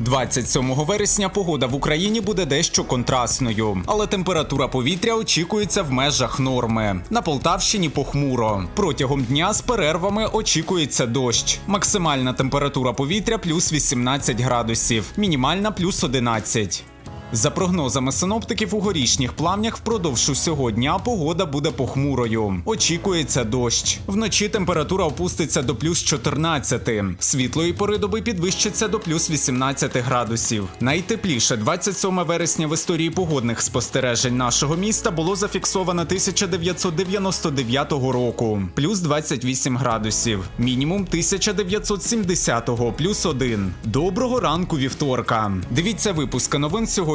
27 вересня погода в Україні буде дещо контрастною, але температура повітря очікується в межах норми. На Полтавщині похмуро. Протягом дня з перервами очікується дощ. Максимальна температура повітря плюс 18 градусів, мінімальна плюс 11. За прогнозами синоптиків, у горішніх плавнях впродовж усього дня погода буде похмурою. Очікується дощ. Вночі температура опуститься до плюс 14. Світлої пори доби підвищиться до плюс 18 градусів. Найтепліше 27 вересня в історії погодних спостережень нашого міста було зафіксовано 1999 року, плюс 28 градусів. Мінімум 1970 плюс 1. Доброго ранку вівторка. Дивіться випуски новин